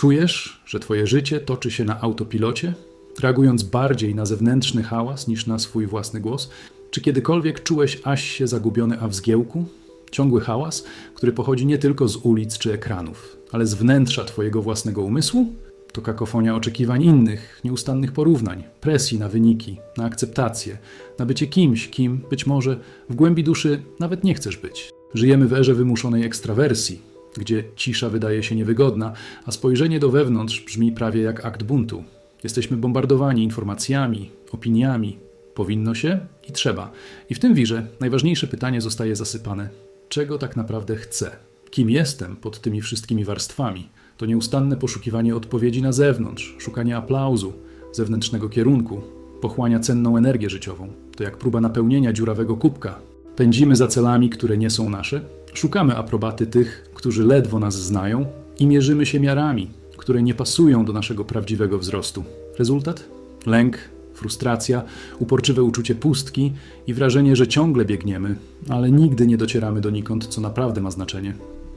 Czujesz, że twoje życie toczy się na autopilocie, reagując bardziej na zewnętrzny hałas niż na swój własny głos? Czy kiedykolwiek czułeś aś się zagubiony, a w zgiełku? Ciągły hałas, który pochodzi nie tylko z ulic czy ekranów, ale z wnętrza twojego własnego umysłu? To kakofonia oczekiwań innych, nieustannych porównań, presji na wyniki, na akceptację, na bycie kimś, kim być może w głębi duszy nawet nie chcesz być. Żyjemy w erze wymuszonej ekstrawersji, gdzie cisza wydaje się niewygodna, a spojrzenie do wewnątrz brzmi prawie jak akt buntu. Jesteśmy bombardowani informacjami, opiniami. Powinno się i trzeba. I w tym wirze najważniejsze pytanie zostaje zasypane: czego tak naprawdę chcę? Kim jestem pod tymi wszystkimi warstwami? To nieustanne poszukiwanie odpowiedzi na zewnątrz, szukanie aplauzu, zewnętrznego kierunku, pochłania cenną energię życiową. To jak próba napełnienia dziurawego kubka. Pędzimy za celami, które nie są nasze, szukamy aprobaty tych, którzy ledwo nas znają i mierzymy się miarami, które nie pasują do naszego prawdziwego wzrostu. Rezultat? Lęk, frustracja, uporczywe uczucie pustki i wrażenie, że ciągle biegniemy, ale nigdy nie docieramy donikąd, co naprawdę ma znaczenie.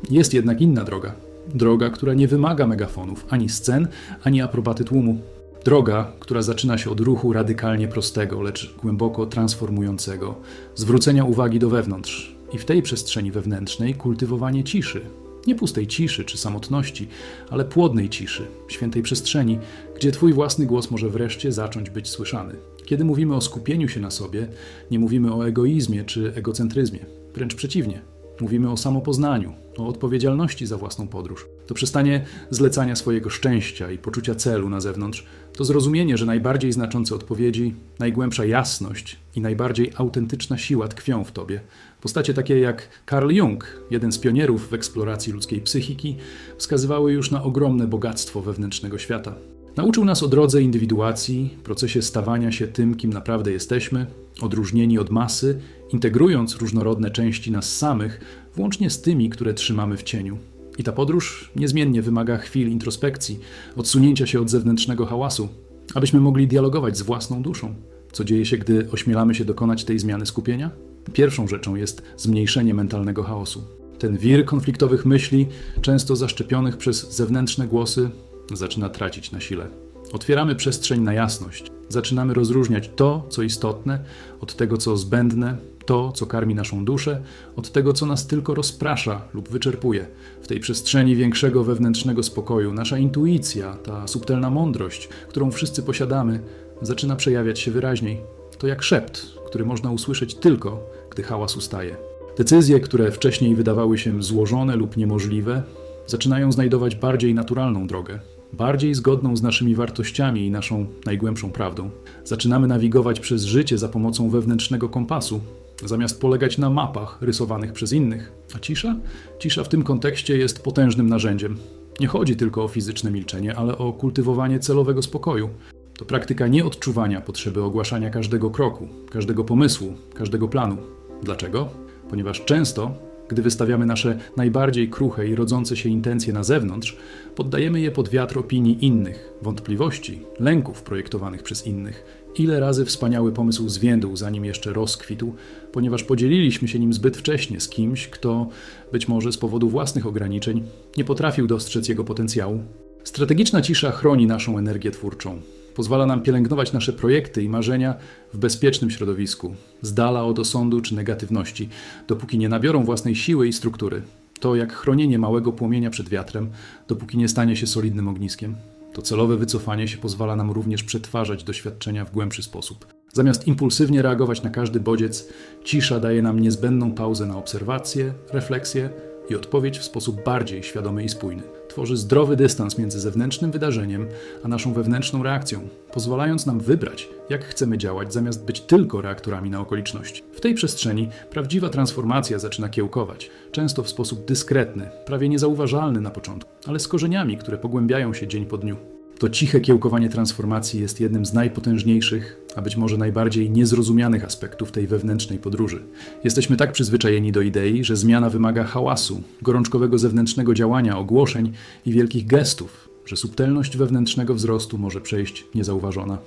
Jest jednak inna droga. Droga, która nie wymaga megafonów, ani scen, ani aprobaty tłumu. Droga, która zaczyna się od ruchu radykalnie prostego, lecz głęboko transformującego, zwrócenia uwagi do wewnątrz i w tej przestrzeni wewnętrznej kultywowanie ciszy. Nie pustej ciszy czy samotności, ale płodnej ciszy, świętej przestrzeni, gdzie Twój własny głos może wreszcie zacząć być słyszany. Kiedy mówimy o skupieniu się na sobie, nie mówimy o egoizmie czy egocentryzmie, wręcz przeciwnie. Mówimy o samopoznaniu, o odpowiedzialności za własną podróż. To przestanie zlecania swojego szczęścia i poczucia celu na zewnątrz, to zrozumienie, że najbardziej znaczące odpowiedzi, najgłębsza jasność i najbardziej autentyczna siła tkwią w tobie. Postacie takie jak Carl Jung, jeden z pionierów w eksploracji ludzkiej psychiki, wskazywały już na ogromne bogactwo wewnętrznego świata. Nauczył nas o drodze indywiduacji, procesie stawania się tym, kim naprawdę jesteśmy, odróżnieni od masy, integrując różnorodne części nas samych, włącznie z tymi, które trzymamy w cieniu. I ta podróż niezmiennie wymaga chwil introspekcji, odsunięcia się od zewnętrznego hałasu, abyśmy mogli dialogować z własną duszą. Co dzieje się, gdy ośmielamy się dokonać tej zmiany skupienia? Pierwszą rzeczą jest zmniejszenie mentalnego chaosu. Ten wir konfliktowych myśli, często zaszczepionych przez zewnętrzne głosy, zaczyna tracić na sile. Otwieramy przestrzeń na jasność. Zaczynamy rozróżniać to, co istotne, od tego, co zbędne, to, co karmi naszą duszę, od tego, co nas tylko rozprasza lub wyczerpuje. W tej przestrzeni większego wewnętrznego spokoju nasza intuicja, ta subtelna mądrość, którą wszyscy posiadamy, zaczyna przejawiać się wyraźniej. To jak szept, który można usłyszeć tylko, gdy hałas ustaje. Decyzje, które wcześniej wydawały się złożone lub niemożliwe, zaczynają znajdować bardziej naturalną drogę, bardziej zgodną z naszymi wartościami i naszą najgłębszą prawdą. Zaczynamy nawigować przez życie za pomocą wewnętrznego kompasu, zamiast polegać na mapach rysowanych przez innych. A cisza? Cisza w tym kontekście jest potężnym narzędziem. Nie chodzi tylko o fizyczne milczenie, ale o kultywowanie celowego spokoju. To praktyka nieodczuwania potrzeby ogłaszania każdego kroku, każdego pomysłu, każdego planu. Dlaczego? Ponieważ często, gdy wystawiamy nasze najbardziej kruche i rodzące się intencje na zewnątrz, poddajemy je pod wiatr opinii innych, wątpliwości, lęków projektowanych przez innych. Ile razy wspaniały pomysł zwiędł, zanim jeszcze rozkwitł, ponieważ podzieliliśmy się nim zbyt wcześnie z kimś, kto, być może z powodu własnych ograniczeń, nie potrafił dostrzec jego potencjału. Strategiczna cisza chroni naszą energię twórczą. Pozwala nam pielęgnować nasze projekty i marzenia w bezpiecznym środowisku, z dala od osądu czy negatywności, dopóki nie nabiorą własnej siły i struktury. To jak chronienie małego płomienia przed wiatrem, dopóki nie stanie się solidnym ogniskiem. To celowe wycofanie się pozwala nam również przetwarzać doświadczenia w głębszy sposób. Zamiast impulsywnie reagować na każdy bodziec, cisza daje nam niezbędną pauzę na obserwację, refleksję i odpowiedź w sposób bardziej świadomy i spójny. Tworzy zdrowy dystans między zewnętrznym wydarzeniem a naszą wewnętrzną reakcją, pozwalając nam wybrać, jak chcemy działać, zamiast być tylko reaktorami na okoliczności. W tej przestrzeni prawdziwa transformacja zaczyna kiełkować, często w sposób dyskretny, prawie niezauważalny na początku, ale z korzeniami, które pogłębiają się dzień po dniu. To ciche kiełkowanie transformacji jest jednym z najpotężniejszych, a być może najbardziej niezrozumianych aspektów tej wewnętrznej podróży. Jesteśmy tak przyzwyczajeni do idei, że zmiana wymaga hałasu, gorączkowego zewnętrznego działania, ogłoszeń i wielkich gestów, że subtelność wewnętrznego wzrostu może przejść niezauważona.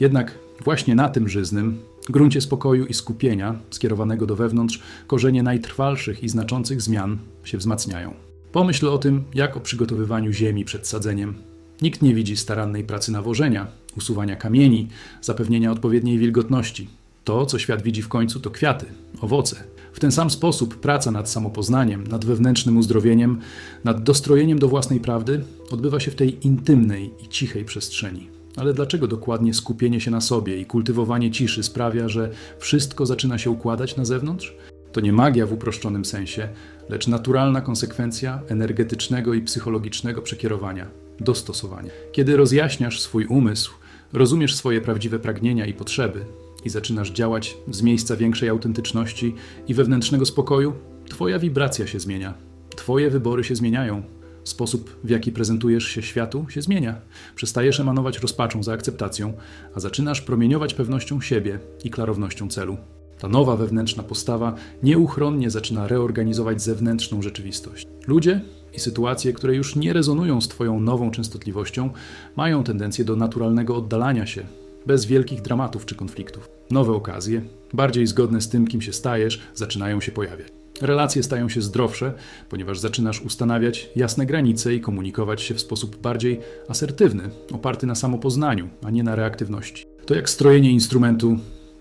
Jednak właśnie na tym żyznym, gruncie spokoju i skupienia skierowanego do wewnątrz, korzenie najtrwalszych i znaczących zmian się wzmacniają. Pomyśl o tym, jak o przygotowywaniu ziemi przed sadzeniem. Nikt nie widzi starannej pracy nawożenia, usuwania kamieni, zapewnienia odpowiedniej wilgotności. To, co świat widzi w końcu, to kwiaty, owoce. W ten sam sposób praca nad samopoznaniem, nad wewnętrznym uzdrowieniem, nad dostrojeniem do własnej prawdy odbywa się w tej intymnej i cichej przestrzeni. Ale dlaczego dokładnie skupienie się na sobie i kultywowanie ciszy sprawia, że wszystko zaczyna się układać na zewnątrz? To nie magia w uproszczonym sensie, lecz naturalna konsekwencja energetycznego i psychologicznego przekierowania, dostosowania. Kiedy rozjaśniasz swój umysł, rozumiesz swoje prawdziwe pragnienia i potrzeby i zaczynasz działać z miejsca większej autentyczności i wewnętrznego spokoju, Twoja wibracja się zmienia, Twoje wybory się zmieniają. Sposób, w jaki prezentujesz się światu, się zmienia. Przestajesz emanować rozpaczą za akceptacją, a zaczynasz promieniować pewnością siebie i klarownością celu. Ta nowa wewnętrzna postawa nieuchronnie zaczyna reorganizować zewnętrzną rzeczywistość. Ludzie i sytuacje, które już nie rezonują z Twoją nową częstotliwością, mają tendencję do naturalnego oddalania się, bez wielkich dramatów czy konfliktów. Nowe okazje, bardziej zgodne z tym, kim się stajesz, zaczynają się pojawiać. Relacje stają się zdrowsze, ponieważ zaczynasz ustanawiać jasne granice i komunikować się w sposób bardziej asertywny, oparty na samopoznaniu, a nie na reaktywności. To jak strojenie instrumentu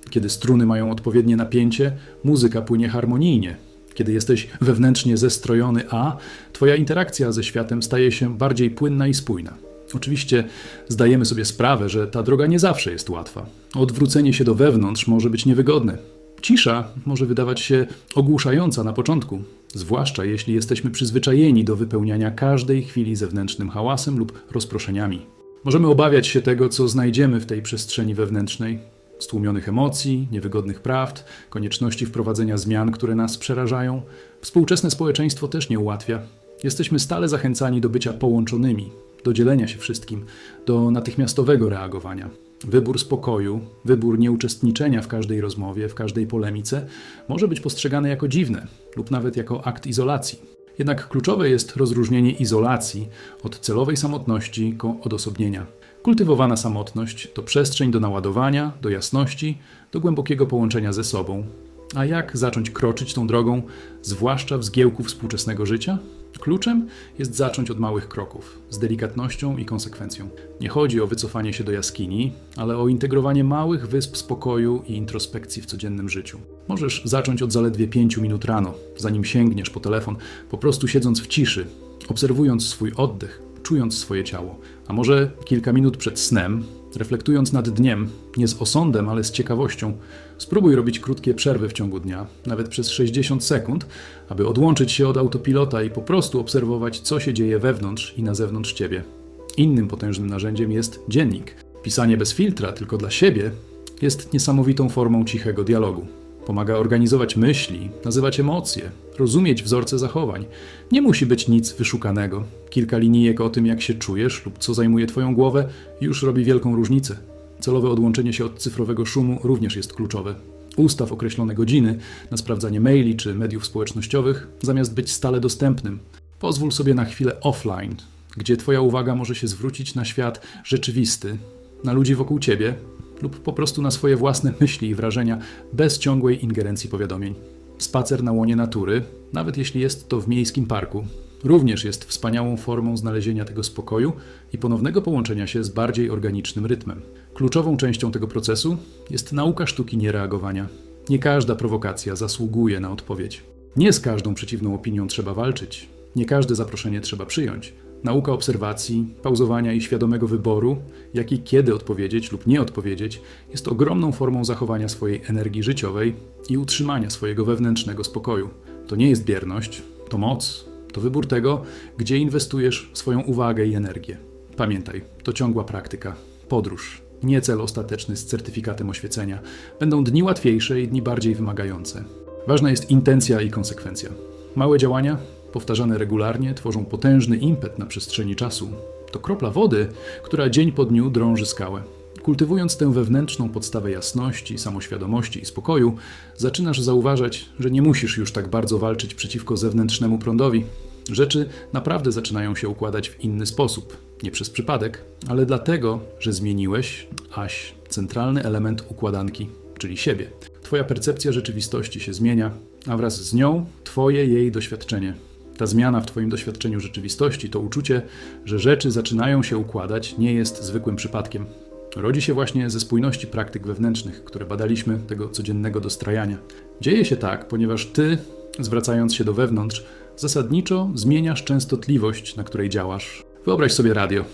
kiedy struny mają odpowiednie napięcie, muzyka płynie harmonijnie. Kiedy jesteś wewnętrznie zestrojony A, twoja interakcja ze światem staje się bardziej płynna i spójna. Oczywiście zdajemy sobie sprawę, że ta droga nie zawsze jest łatwa. Odwrócenie się do wewnątrz może być niewygodne. Cisza może wydawać się ogłuszająca na początku, zwłaszcza jeśli jesteśmy przyzwyczajeni do wypełniania każdej chwili zewnętrznym hałasem lub rozproszeniami. Możemy obawiać się tego, co znajdziemy w tej przestrzeni wewnętrznej, stłumionych emocji, niewygodnych prawd, konieczności wprowadzenia zmian, które nas przerażają. Współczesne społeczeństwo też nie ułatwia. Jesteśmy stale zachęcani do bycia połączonymi, do dzielenia się wszystkim, do natychmiastowego reagowania. Wybór spokoju, wybór nieuczestniczenia w każdej rozmowie, w każdej polemice może być postrzegany jako dziwne lub nawet jako akt izolacji. Jednak kluczowe jest rozróżnienie izolacji od celowej samotności, odosobnienia. Kultywowana samotność to przestrzeń do naładowania, do jasności, do głębokiego połączenia ze sobą. A jak zacząć kroczyć tą drogą, zwłaszcza w zgiełku współczesnego życia? Kluczem jest zacząć od małych kroków, z delikatnością i konsekwencją. Nie chodzi o wycofanie się do jaskini, ale o integrowanie małych wysp spokoju i introspekcji w codziennym życiu. Możesz zacząć od zaledwie 5 minut rano, zanim sięgniesz po telefon, po prostu siedząc w ciszy, obserwując swój oddech, czując swoje ciało. A może kilka minut przed snem, reflektując nad dniem, nie z osądem, ale z ciekawością, spróbuj robić krótkie przerwy w ciągu dnia, nawet przez 60 sekund, aby odłączyć się od autopilota i po prostu obserwować, co się dzieje wewnątrz i na zewnątrz ciebie. Innym potężnym narzędziem jest dziennik. Pisanie bez filtra, tylko dla siebie, jest niesamowitą formą cichego dialogu. Pomaga organizować myśli, nazywać emocje, rozumieć wzorce zachowań. Nie musi być nic wyszukanego. Kilka linijek o tym, jak się czujesz lub co zajmuje Twoją głowę, już robi wielką różnicę. Celowe odłączenie się od cyfrowego szumu również jest kluczowe. Ustaw określone godziny na sprawdzanie maili czy mediów społecznościowych, zamiast być stale dostępnym. Pozwól sobie na chwilę offline, gdzie Twoja uwaga może się zwrócić na świat rzeczywisty, na ludzi wokół Ciebie, lub po prostu na swoje własne myśli i wrażenia bez ciągłej ingerencji powiadomień. Spacer na łonie natury, nawet jeśli jest to w miejskim parku, również jest wspaniałą formą znalezienia tego spokoju i ponownego połączenia się z bardziej organicznym rytmem. Kluczową częścią tego procesu jest nauka sztuki niereagowania. Nie każda prowokacja zasługuje na odpowiedź. Nie z każdą przeciwną opinią trzeba walczyć. Nie każde zaproszenie trzeba przyjąć. Nauka obserwacji, pauzowania i świadomego wyboru, jak i kiedy odpowiedzieć lub nie odpowiedzieć, jest ogromną formą zachowania swojej energii życiowej i utrzymania swojego wewnętrznego spokoju. To nie jest bierność, to moc, to wybór tego, gdzie inwestujesz swoją uwagę i energię. Pamiętaj, to ciągła praktyka, podróż, nie cel ostateczny z certyfikatem oświecenia. Będą dni łatwiejsze i dni bardziej wymagające. Ważna jest intencja i konsekwencja. Małe działania powtarzane regularnie, tworzą potężny impet na przestrzeni czasu. To kropla wody, która dzień po dniu drąży skałę. Kultywując tę wewnętrzną podstawę jasności, samoświadomości i spokoju, zaczynasz zauważać, że nie musisz już tak bardzo walczyć przeciwko zewnętrznemu prądowi. Rzeczy naprawdę zaczynają się układać w inny sposób. Nie przez przypadek, ale dlatego, że zmieniłeś, aś, centralny element układanki, czyli siebie. Twoja percepcja rzeczywistości się zmienia, a wraz z nią Twoje jej doświadczenie. Ta zmiana w Twoim doświadczeniu rzeczywistości, to uczucie, że rzeczy zaczynają się układać, nie jest zwykłym przypadkiem. Rodzi się właśnie ze spójności praktyk wewnętrznych, które badaliśmy, tego codziennego dostrajania. Dzieje się tak, ponieważ Ty, zwracając się do wewnątrz, zasadniczo zmieniasz częstotliwość, na której działasz. Wyobraź sobie radio.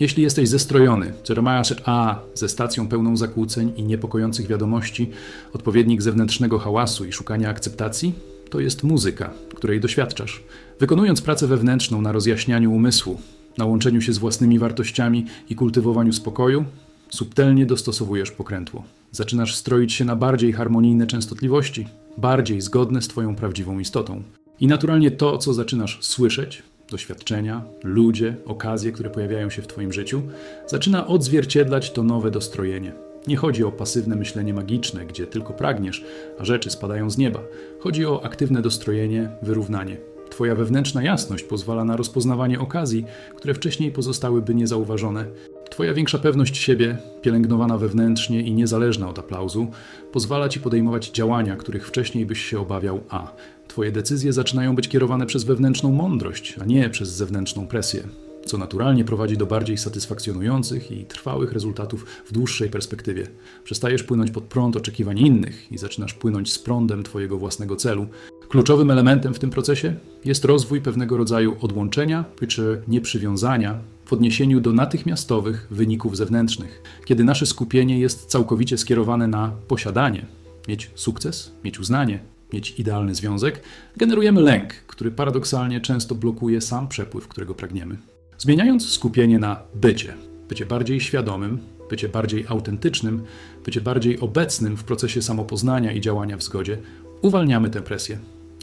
Jeśli jesteś zestrojony, Jeremiah A ze stacją pełną zakłóceń i niepokojących wiadomości, odpowiednik zewnętrznego hałasu i szukania akceptacji, to jest muzyka, której doświadczasz. Wykonując pracę wewnętrzną na rozjaśnianiu umysłu, na łączeniu się z własnymi wartościami i kultywowaniu spokoju, subtelnie dostosowujesz pokrętło. Zaczynasz stroić się na bardziej harmonijne częstotliwości, bardziej zgodne z Twoją prawdziwą istotą. I naturalnie to, co zaczynasz słyszeć, doświadczenia, ludzie, okazje, które pojawiają się w Twoim życiu, zaczyna odzwierciedlać to nowe dostrojenie. Nie chodzi o pasywne myślenie magiczne, gdzie tylko pragniesz, a rzeczy spadają z nieba. Chodzi o aktywne dostrojenie, wyrównanie. Twoja wewnętrzna jasność pozwala na rozpoznawanie okazji, które wcześniej pozostałyby niezauważone. Twoja większa pewność siebie, pielęgnowana wewnętrznie i niezależna od aplauzu, pozwala ci podejmować działania, których wcześniej byś się obawiał, a Twoje decyzje zaczynają być kierowane przez wewnętrzną mądrość, a nie przez zewnętrzną presję, co naturalnie prowadzi do bardziej satysfakcjonujących i trwałych rezultatów w dłuższej perspektywie. Przestajesz płynąć pod prąd oczekiwań innych i zaczynasz płynąć z prądem Twojego własnego celu. Kluczowym elementem w tym procesie jest rozwój pewnego rodzaju odłączenia czy nieprzywiązania w odniesieniu do natychmiastowych wyników zewnętrznych, kiedy nasze skupienie jest całkowicie skierowane na posiadanie, mieć sukces, mieć uznanie, mieć idealny związek, generujemy lęk, który paradoksalnie często blokuje sam przepływ, którego pragniemy. Zmieniając skupienie na bycie, bycie bardziej świadomym, bycie bardziej autentycznym, bycie bardziej obecnym w procesie samopoznania i działania w zgodzie, uwalniamy tę presję.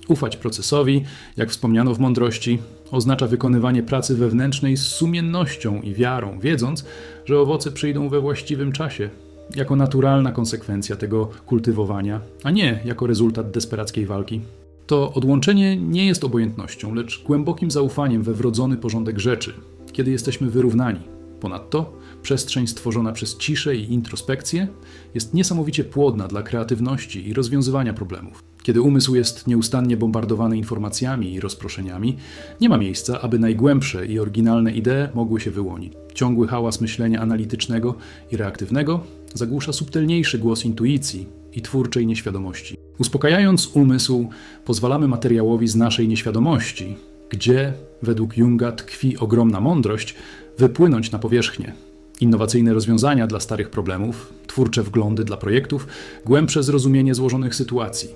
Ufać procesowi, jak wspomniano w mądrości, oznacza wykonywanie pracy wewnętrznej z sumiennością i wiarą, wiedząc, że owoce przyjdą we właściwym czasie, jako naturalna konsekwencja tego kultywowania, a nie jako rezultat desperackiej walki. To odłączenie nie jest obojętnością, lecz głębokim zaufaniem we wrodzony porządek rzeczy, kiedy jesteśmy wyrównani. Ponadto przestrzeń stworzona przez ciszę i introspekcję jest niesamowicie płodna dla kreatywności i rozwiązywania problemów. Kiedy umysł jest nieustannie bombardowany informacjami i rozproszeniami, nie ma miejsca, aby najgłębsze i oryginalne idee mogły się wyłonić. Ciągły hałas myślenia analitycznego i reaktywnego zagłusza subtelniejszy głos intuicji i twórczej nieświadomości. Uspokajając umysł, pozwalamy materiałowi z naszej nieświadomości, gdzie, według Junga, tkwi ogromna mądrość, wypłynąć na powierzchnię. Innowacyjne rozwiązania dla starych problemów, twórcze wglądy dla projektów, głębsze zrozumienie złożonych sytuacji.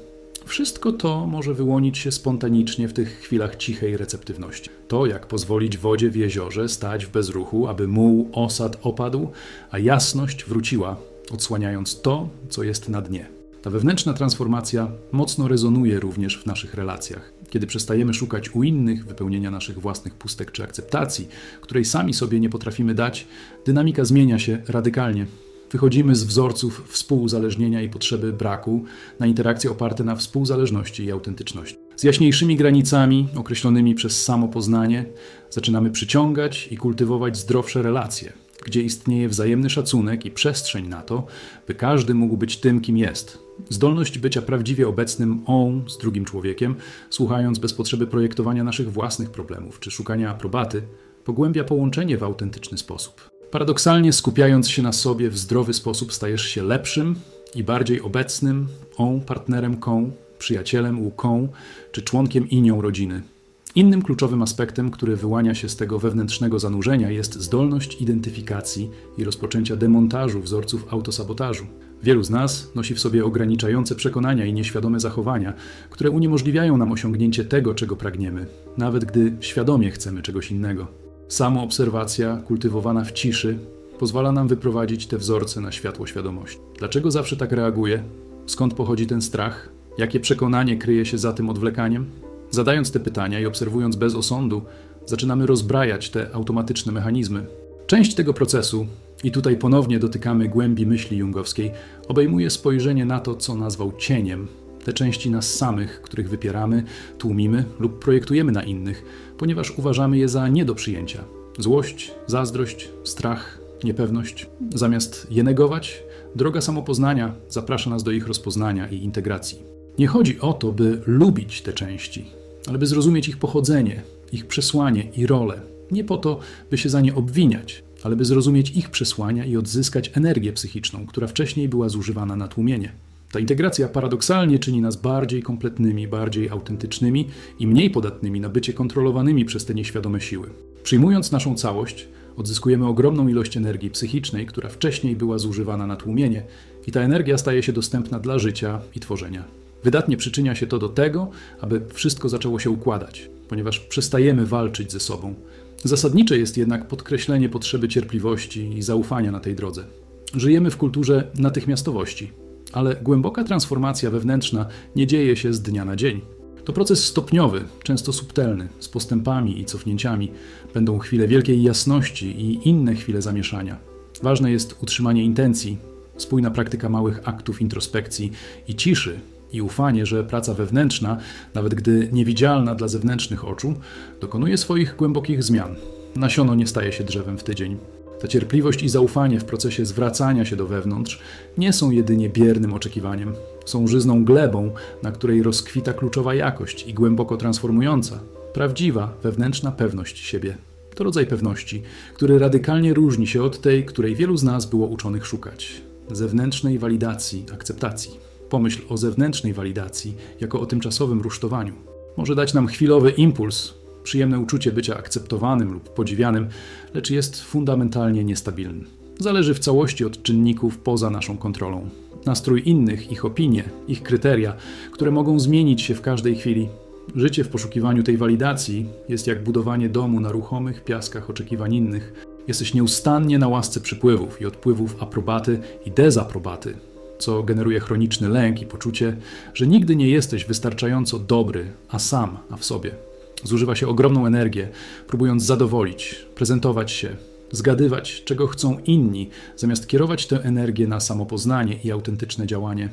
Wszystko to może wyłonić się spontanicznie w tych chwilach cichej receptywności. To, jak pozwolić wodzie w jeziorze stać w bezruchu, aby muł osad opadł, a jasność wróciła, odsłaniając to, co jest na dnie. Ta wewnętrzna transformacja mocno rezonuje również w naszych relacjach. Kiedy przestajemy szukać u innych wypełnienia naszych własnych pustek czy akceptacji, której sami sobie nie potrafimy dać, dynamika zmienia się radykalnie. Wychodzimy z wzorców współuzależnienia i potrzeby braku na interakcje oparte na współzależności i autentyczności. Z jaśniejszymi granicami, określonymi przez samo poznanie, zaczynamy przyciągać i kultywować zdrowsze relacje, gdzie istnieje wzajemny szacunek i przestrzeń na to, by każdy mógł być tym, kim jest. Zdolność bycia prawdziwie obecnym on z drugim człowiekiem, słuchając bez potrzeby projektowania naszych własnych problemów czy szukania aprobaty, pogłębia połączenie w autentyczny sposób. Paradoksalnie skupiając się na sobie w zdrowy sposób stajesz się lepszym i bardziej obecnym on partnerem ką, przyjacielem łuką czy członkiem inią rodziny. Innym kluczowym aspektem, który wyłania się z tego wewnętrznego zanurzenia, jest zdolność identyfikacji i rozpoczęcia demontażu wzorców autosabotażu. Wielu z nas nosi w sobie ograniczające przekonania i nieświadome zachowania, które uniemożliwiają nam osiągnięcie tego, czego pragniemy, nawet gdy świadomie chcemy czegoś innego. Samoobserwacja, kultywowana w ciszy, pozwala nam wyprowadzić te wzorce na światło świadomości. Dlaczego zawsze tak reaguję? Skąd pochodzi ten strach? Jakie przekonanie kryje się za tym odwlekaniem? Zadając te pytania i obserwując bez osądu, zaczynamy rozbrajać te automatyczne mechanizmy. Część tego procesu, i tutaj ponownie dotykamy głębi myśli jungowskiej, obejmuje spojrzenie na to, co nazwał cieniem, te części nas samych, których wypieramy, tłumimy lub projektujemy na innych, ponieważ uważamy je za nie do przyjęcia. Złość, zazdrość, strach, niepewność. Zamiast je negować, droga samopoznania zaprasza nas do ich rozpoznania i integracji. Nie chodzi o to, by lubić te części. ale by zrozumieć ich pochodzenie, ich przesłanie i rolę. Nie po to, by się za nie obwiniać, ale by zrozumieć ich przesłania i odzyskać energię psychiczną, która wcześniej była zużywana na tłumienie. Ta integracja paradoksalnie czyni nas bardziej kompletnymi, bardziej autentycznymi i mniej podatnymi na bycie kontrolowanymi przez te nieświadome siły. Przyjmując naszą całość, odzyskujemy ogromną ilość energii psychicznej, która wcześniej była zużywana na tłumienie, i ta energia staje się dostępna dla życia i tworzenia. Wydatnie przyczynia się to do tego, aby wszystko zaczęło się układać, ponieważ przestajemy walczyć ze sobą. Zasadnicze jest jednak podkreślenie potrzeby cierpliwości i zaufania na tej drodze. Żyjemy w kulturze natychmiastowości, ale głęboka transformacja wewnętrzna nie dzieje się z dnia na dzień. To proces stopniowy, często subtelny, z postępami i cofnięciami. Będą chwile wielkiej jasności i inne chwile zamieszania. Ważne jest utrzymanie intencji, spójna praktyka małych aktów introspekcji i ciszy, i ufanie, że praca wewnętrzna, nawet gdy niewidzialna dla zewnętrznych oczu, dokonuje swoich głębokich zmian. Nasiono nie staje się drzewem w tydzień. Ta cierpliwość i zaufanie w procesie zwracania się do wewnątrz nie są jedynie biernym oczekiwaniem, są żyzną glebą, na której rozkwita kluczowa jakość i głęboko transformująca, prawdziwa wewnętrzna pewność siebie. To rodzaj pewności, który radykalnie różni się od tej, której wielu z nas było uczonych szukać zewnętrznej walidacji, akceptacji. Pomyśl o zewnętrznej walidacji jako o tymczasowym rusztowaniu. Może dać nam chwilowy impuls, przyjemne uczucie bycia akceptowanym lub podziwianym, lecz jest fundamentalnie niestabilny. Zależy w całości od czynników poza naszą kontrolą. Nastrój innych, ich opinie, ich kryteria, które mogą zmienić się w każdej chwili. Życie w poszukiwaniu tej walidacji jest jak budowanie domu na ruchomych piaskach oczekiwań innych. Jesteś nieustannie na łasce przypływów i odpływów aprobaty i dezaprobaty, co generuje chroniczny lęk i poczucie, że nigdy nie jesteś wystarczająco dobry, a sam, a w sobie. Zużywa się ogromną energię, próbując zadowolić, prezentować się, zgadywać, czego chcą inni, zamiast kierować tę energię na samopoznanie i autentyczne działanie.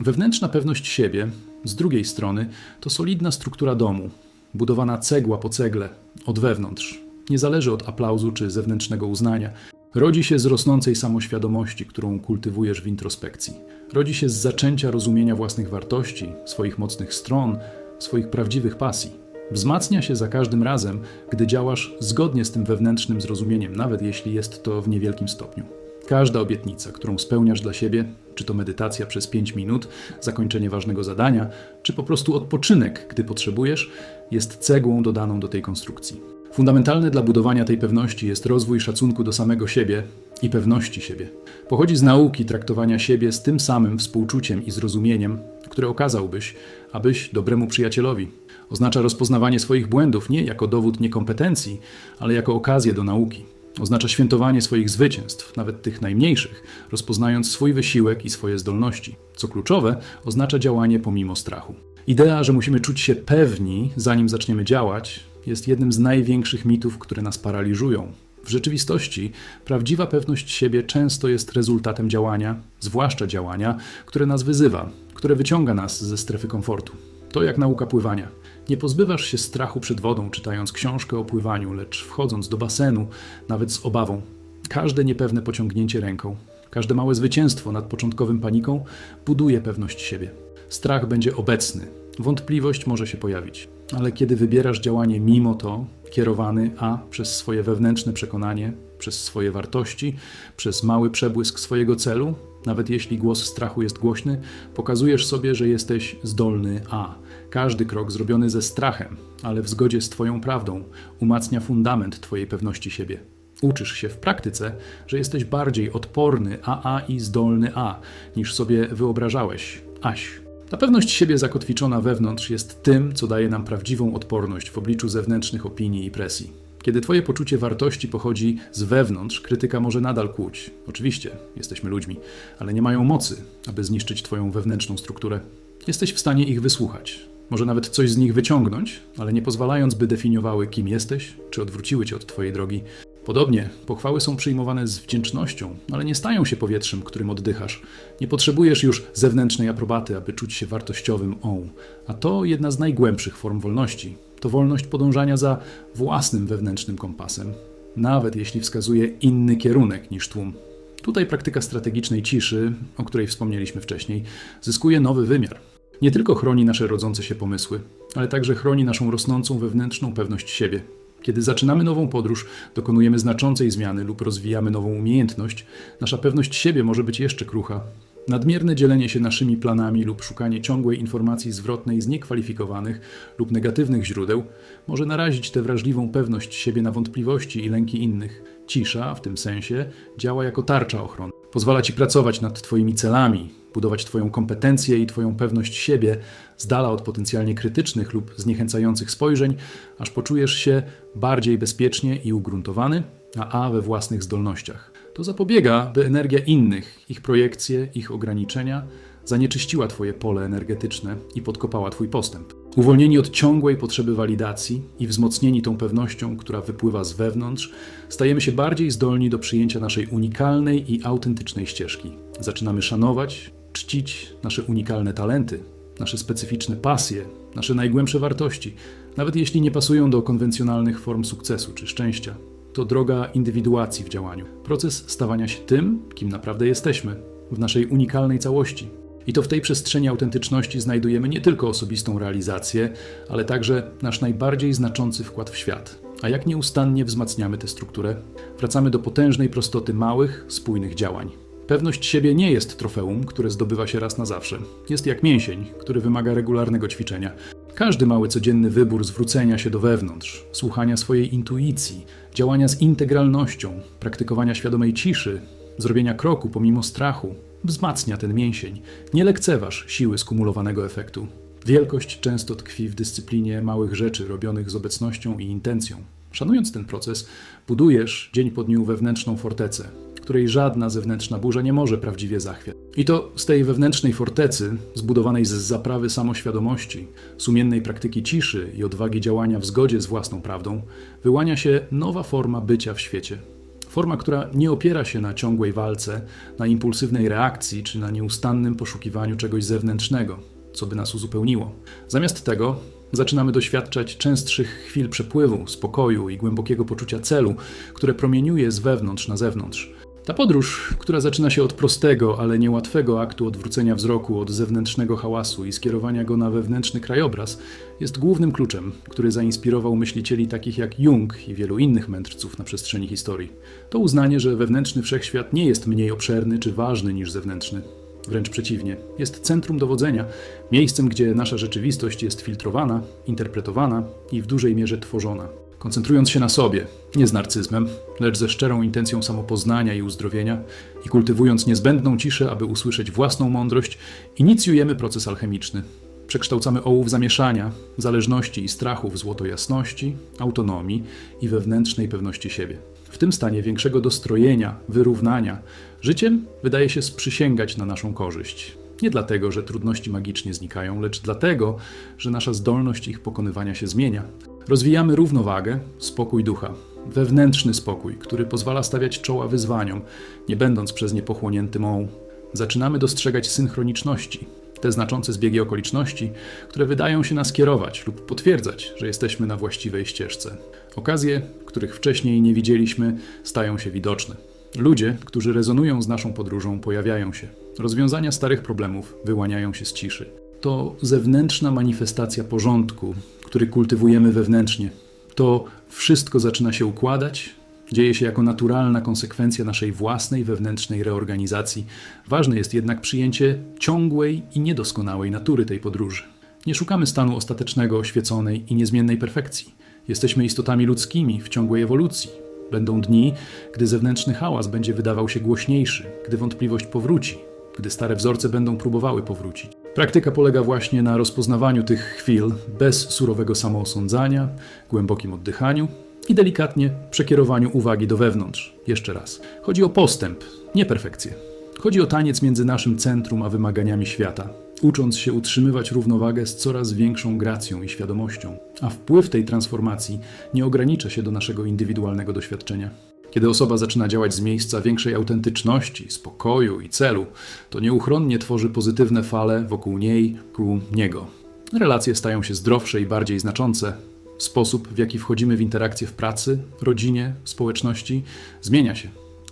Wewnętrzna pewność siebie, z drugiej strony, to solidna struktura domu, budowana cegła po cegle, od wewnątrz. Nie zależy od aplauzu czy zewnętrznego uznania. Rodzi się z rosnącej samoświadomości, którą kultywujesz w introspekcji. Rodzi się z zaczęcia rozumienia własnych wartości, swoich mocnych stron, swoich prawdziwych pasji. Wzmacnia się za każdym razem, gdy działasz zgodnie z tym wewnętrznym zrozumieniem, nawet jeśli jest to w niewielkim stopniu. Każda obietnica, którą spełniasz dla siebie, czy to medytacja przez 5 minut, zakończenie ważnego zadania, czy po prostu odpoczynek, gdy potrzebujesz, jest cegłą dodaną do tej konstrukcji. Fundamentalne dla budowania tej pewności jest rozwój szacunku do samego siebie i pewności siebie. Pochodzi z nauki traktowania siebie z tym samym współczuciem i zrozumieniem, które okazałbyś, abyś dobremu przyjacielowi. Oznacza rozpoznawanie swoich błędów nie jako dowód niekompetencji, ale jako okazję do nauki. Oznacza świętowanie swoich zwycięstw, nawet tych najmniejszych, rozpoznając swój wysiłek i swoje zdolności. Co kluczowe, oznacza działanie pomimo strachu. Idea, że musimy czuć się pewni, zanim zaczniemy działać, jest jednym z największych mitów, które nas paraliżują. W rzeczywistości prawdziwa pewność siebie często jest rezultatem działania, zwłaszcza działania, które nas wyzywa, które wyciąga nas ze strefy komfortu. To jak nauka pływania. Nie pozbywasz się strachu przed wodą, czytając książkę o pływaniu, lecz wchodząc do basenu, nawet z obawą. Każde niepewne pociągnięcie ręką, każde małe zwycięstwo nad początkowym paniką buduje pewność siebie. Strach będzie obecny, wątpliwość może się pojawić, ale kiedy wybierasz działanie mimo to, kierowany a przez swoje wewnętrzne przekonanie, przez swoje wartości, przez mały przebłysk swojego celu, nawet jeśli głos strachu jest głośny, pokazujesz sobie, że jesteś zdolny a. Każdy krok zrobiony ze strachem, ale w zgodzie z Twoją prawdą, umacnia fundament Twojej pewności siebie. Uczysz się w praktyce, że jesteś bardziej odporny AA i zdolny A, niż sobie wyobrażałeś. Aś. Ta pewność siebie zakotwiczona wewnątrz jest tym, co daje nam prawdziwą odporność w obliczu zewnętrznych opinii i presji. Kiedy Twoje poczucie wartości pochodzi z wewnątrz, krytyka może nadal kłuć. Oczywiście, jesteśmy ludźmi, ale nie mają mocy, aby zniszczyć Twoją wewnętrzną strukturę. Jesteś w stanie ich wysłuchać, może nawet coś z nich wyciągnąć, ale nie pozwalając, by definiowały, kim jesteś, czy odwróciły cię od Twojej drogi. Podobnie, pochwały są przyjmowane z wdzięcznością, ale nie stają się powietrzem, którym oddychasz. Nie potrzebujesz już zewnętrznej aprobaty, aby czuć się wartościowym on. A to jedna z najgłębszych form wolności. To wolność podążania za własnym wewnętrznym kompasem, nawet jeśli wskazuje inny kierunek niż tłum. Tutaj praktyka strategicznej ciszy, o której wspomnieliśmy wcześniej, zyskuje nowy wymiar. Nie tylko chroni nasze rodzące się pomysły, ale także chroni naszą rosnącą wewnętrzną pewność siebie. Kiedy zaczynamy nową podróż, dokonujemy znaczącej zmiany lub rozwijamy nową umiejętność, nasza pewność siebie może być jeszcze krucha. Nadmierne dzielenie się naszymi planami lub szukanie ciągłej informacji zwrotnej z niekwalifikowanych lub negatywnych źródeł może narazić tę wrażliwą pewność siebie na wątpliwości i lęki innych. Cisza, w tym sensie, działa jako tarcza ochronna. Pozwala ci pracować nad Twoimi celami, budować Twoją kompetencję i Twoją pewność siebie z dala od potencjalnie krytycznych lub zniechęcających spojrzeń, aż poczujesz się bardziej bezpiecznie i ugruntowany, a A we własnych zdolnościach. To zapobiega, by energia innych, ich projekcje, ich ograniczenia zanieczyściła Twoje pole energetyczne i podkopała Twój postęp. Uwolnieni od ciągłej potrzeby walidacji i wzmocnieni tą pewnością, która wypływa z wewnątrz, stajemy się bardziej zdolni do przyjęcia naszej unikalnej i autentycznej ścieżki. Zaczynamy szanować, czcić nasze unikalne talenty, nasze specyficzne pasje, nasze najgłębsze wartości, nawet jeśli nie pasują do konwencjonalnych form sukcesu czy szczęścia. To droga indywiduacji w działaniu, proces stawania się tym, kim naprawdę jesteśmy, w naszej unikalnej całości. I to w tej przestrzeni autentyczności znajdujemy nie tylko osobistą realizację, ale także nasz najbardziej znaczący wkład w świat. A jak nieustannie wzmacniamy tę strukturę, wracamy do potężnej prostoty małych, spójnych działań. Pewność siebie nie jest trofeum, które zdobywa się raz na zawsze. Jest jak mięsień, który wymaga regularnego ćwiczenia. Każdy mały codzienny wybór zwrócenia się do wewnątrz, słuchania swojej intuicji, działania z integralnością, praktykowania świadomej ciszy, zrobienia kroku pomimo strachu, wzmacnia ten mięsień. Nie lekceważ siły skumulowanego efektu. Wielkość często tkwi w dyscyplinie małych rzeczy robionych z obecnością i intencją. Szanując ten proces, budujesz dzień po dniu wewnętrzną fortecę, której żadna zewnętrzna burza nie może prawdziwie zachwiać. I to z tej wewnętrznej fortecy, zbudowanej z zaprawy samoświadomości, sumiennej praktyki ciszy i odwagi działania w zgodzie z własną prawdą, wyłania się nowa forma bycia w świecie. Forma, która nie opiera się na ciągłej walce, na impulsywnej reakcji czy na nieustannym poszukiwaniu czegoś zewnętrznego, co by nas uzupełniło. Zamiast tego zaczynamy doświadczać częstszych chwil przepływu, spokoju i głębokiego poczucia celu, które promieniuje z wewnątrz na zewnątrz. Ta podróż, która zaczyna się od prostego, ale niełatwego aktu odwrócenia wzroku od zewnętrznego hałasu i skierowania go na wewnętrzny krajobraz, jest głównym kluczem, który zainspirował myślicieli takich jak Jung i wielu innych mędrców na przestrzeni historii. To uznanie, że wewnętrzny wszechświat nie jest mniej obszerny czy ważny niż zewnętrzny. Wręcz przeciwnie, jest centrum dowodzenia, miejscem, gdzie nasza rzeczywistość jest filtrowana, interpretowana i w dużej mierze tworzona. Koncentrując się na sobie, nie z narcyzmem, lecz ze szczerą intencją samopoznania i uzdrowienia i kultywując niezbędną ciszę, aby usłyszeć własną mądrość, inicjujemy proces alchemiczny. Przekształcamy ołów zamieszania, zależności i strachu w złoto jasności, autonomii i wewnętrznej pewności siebie. W tym stanie większego dostrojenia, wyrównania, życiem wydaje się sprzysięgać na naszą korzyść. Nie dlatego, że trudności magicznie znikają, lecz dlatego, że nasza zdolność ich pokonywania się zmienia. Rozwijamy równowagę, spokój ducha, wewnętrzny spokój, który pozwala stawiać czoła wyzwaniom, nie będąc przez nie pochłoniętym ołą. Zaczynamy dostrzegać synchroniczności, te znaczące zbiegi okoliczności, które wydają się nas kierować lub potwierdzać, że jesteśmy na właściwej ścieżce. Okazje, których wcześniej nie widzieliśmy, stają się widoczne. Ludzie, którzy rezonują z naszą podróżą, pojawiają się. Rozwiązania starych problemów wyłaniają się z ciszy. To zewnętrzna manifestacja porządku, który kultywujemy wewnętrznie. To wszystko zaczyna się układać, dzieje się jako naturalna konsekwencja naszej własnej wewnętrznej reorganizacji. Ważne jest jednak przyjęcie ciągłej i niedoskonałej natury tej podróży. Nie szukamy stanu ostatecznego, oświeconej i niezmiennej perfekcji. Jesteśmy istotami ludzkimi w ciągłej ewolucji. Będą dni, gdy zewnętrzny hałas będzie wydawał się głośniejszy, gdy wątpliwość powróci, gdy stare wzorce będą próbowały powrócić. Praktyka polega właśnie na rozpoznawaniu tych chwil bez surowego samoosądzania, głębokim oddychaniu i delikatnie przekierowaniu uwagi do wewnątrz. Jeszcze raz. Chodzi o postęp, nie perfekcję. Chodzi o taniec między naszym centrum a wymaganiami świata, ucząc się utrzymywać równowagę z coraz większą gracją i świadomością. A wpływ tej transformacji nie ogranicza się do naszego indywidualnego doświadczenia. Kiedy osoba zaczyna działać z miejsca większej autentyczności, spokoju i celu, to nieuchronnie tworzy pozytywne fale wokół niej ku niego. Relacje stają się zdrowsze i bardziej znaczące. Sposób, w jaki wchodzimy w interakcje w pracy, rodzinie, społeczności, zmienia się.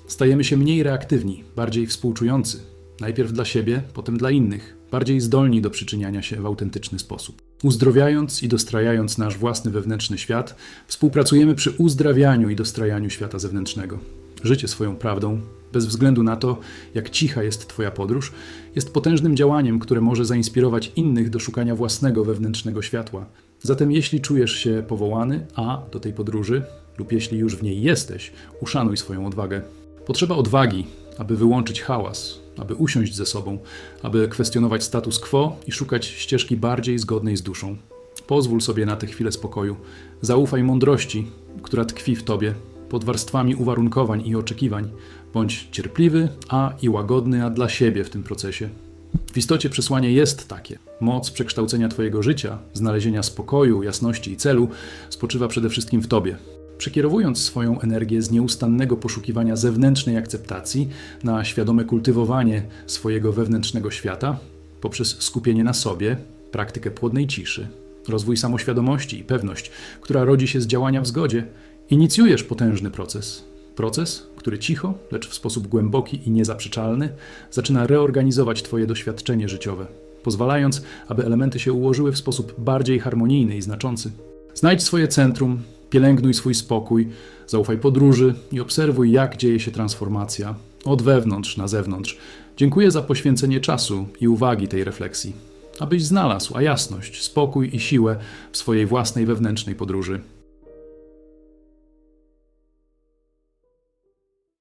Stajemy się mniej reaktywni, bardziej współczujący. Najpierw dla siebie, potem dla innych. Bardziej zdolni do przyczyniania się w autentyczny sposób. Uzdrowiając i dostrajając nasz własny wewnętrzny świat, współpracujemy przy uzdrawianiu i dostrajaniu świata zewnętrznego. Życie swoją prawdą, bez względu na to, jak cicha jest Twoja podróż, jest potężnym działaniem, które może zainspirować innych do szukania własnego wewnętrznego światła. Zatem, jeśli czujesz się powołany, a do tej podróży, lub jeśli już w niej jesteś, uszanuj swoją odwagę. Potrzeba odwagi, aby wyłączyć hałas, aby usiąść ze sobą, aby kwestionować status quo i szukać ścieżki bardziej zgodnej z duszą. Pozwól sobie na tę chwilę spokoju. Zaufaj mądrości, która tkwi w tobie, pod warstwami uwarunkowań i oczekiwań. Bądź cierpliwy, a i łagodny, a dla siebie w tym procesie. W istocie przesłanie jest takie. Moc przekształcenia Twojego życia, znalezienia spokoju, jasności i celu spoczywa przede wszystkim w Tobie. Przekierowując swoją energię z nieustannego poszukiwania zewnętrznej akceptacji na świadome kultywowanie swojego wewnętrznego świata, poprzez skupienie na sobie, praktykę płodnej ciszy, rozwój samoświadomości i pewność, która rodzi się z działania w zgodzie, inicjujesz potężny proces. Proces, który cicho, lecz w sposób głęboki i niezaprzeczalny, zaczyna reorganizować Twoje doświadczenie życiowe, pozwalając, aby elementy się ułożyły w sposób bardziej harmonijny i znaczący. Znajdź swoje centrum, pielęgnuj swój spokój, zaufaj podróży i obserwuj, jak dzieje się transformacja od wewnątrz na zewnątrz. Dziękuję za poświęcenie czasu i uwagi tej refleksji, abyś znalazł a jasność, spokój i siłę w swojej własnej wewnętrznej podróży.